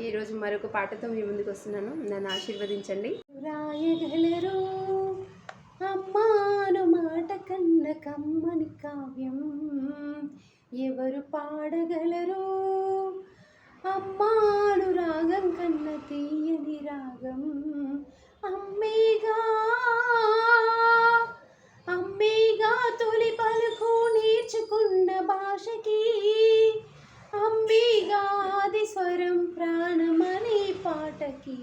ఈరోజు మరొక పాటతో మీ ముందుకు వస్తున్నాను. నన్ను ఆశీర్వదించండి. రాయగలరు అమ్మాను మాట కన్న కమ్మని కావ్యం. ఎవరు పాడగలరు? అమ్మాను రాగం కన్న తీయని రాగం. అమ్మేగా అమ్మేగా తొలి పలుకు నేర్చుకున్న భాషకి ప్రాణమనే పాటకి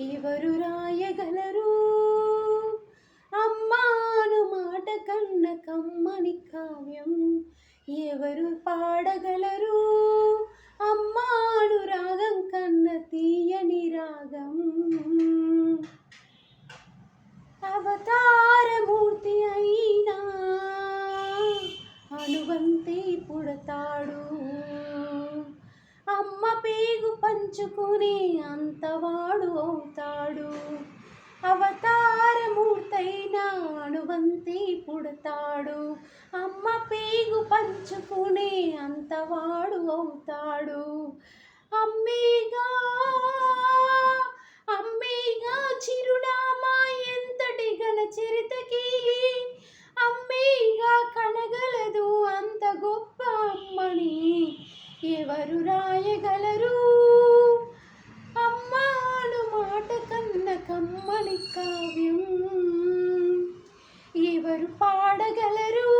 ఎవరు రాయగలరు? అమ్మాను మాట కన్న కమ్మని కావ్యం ఎవరు పాడగలరు? అమ్మాను రాగం కన్న తీయని రాగం అవతార పేగు అంతవాడు అవుతాడు. అవతారమూర్తైన అణువంతి పుడతాడు. అమ్మ పేగు పంచుకునే అంతవాడు అవుతాడు. అమ్మేగా అమ్మేగా చిరునామా ఎంతటి గల చరితకి? అమ్మేగా కనగలదు అంత గొప్ప అమ్మని ఎవరు రాయగలరు అమ్మాను మాట కన్న కమ్మని కావ్యం. ఎవరు పాడగలరు?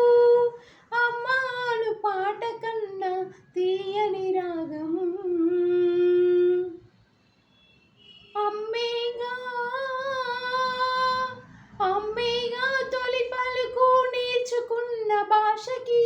అమ్మాను పాట కన్నా తీయని రాగం. అమ్మేగా అమ్మేగా తొలి పలుకు నేర్చుకున్న భాషకి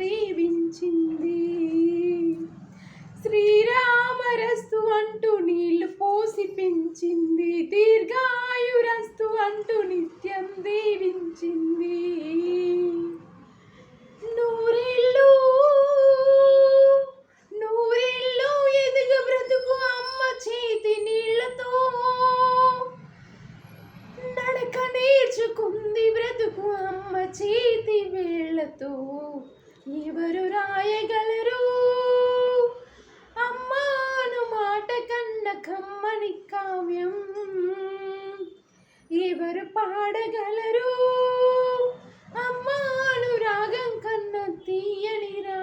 దీవించింది శ్రీరామరస్తు అంటూ నీళ్ళు పోసి పెంచింది దీర్ఘాయురస్తు అంటూ నిత్యం దీవించింది. నూరేళ్ళు నూరేళ్ళు ఎదుగు బ్రతుకు అమ్మ చేతి నీళ్ళతో నడక నేర్చుకుంది బ్రతుకు అమ్మ చేతి వేళ్ళతో. ಇವರು ರಾಯಗಳರು ಅಮ್ಮನು ಮಾಟ ಕಂಡ ಕಮ್ಮನಿ ಕಾವ್ಯಂ ಇವರು ಪಾಡಗಲರು ಅಮ್ಮನು ರಾಗಂ ಕನ್ನ ತೀಯನಿರಾ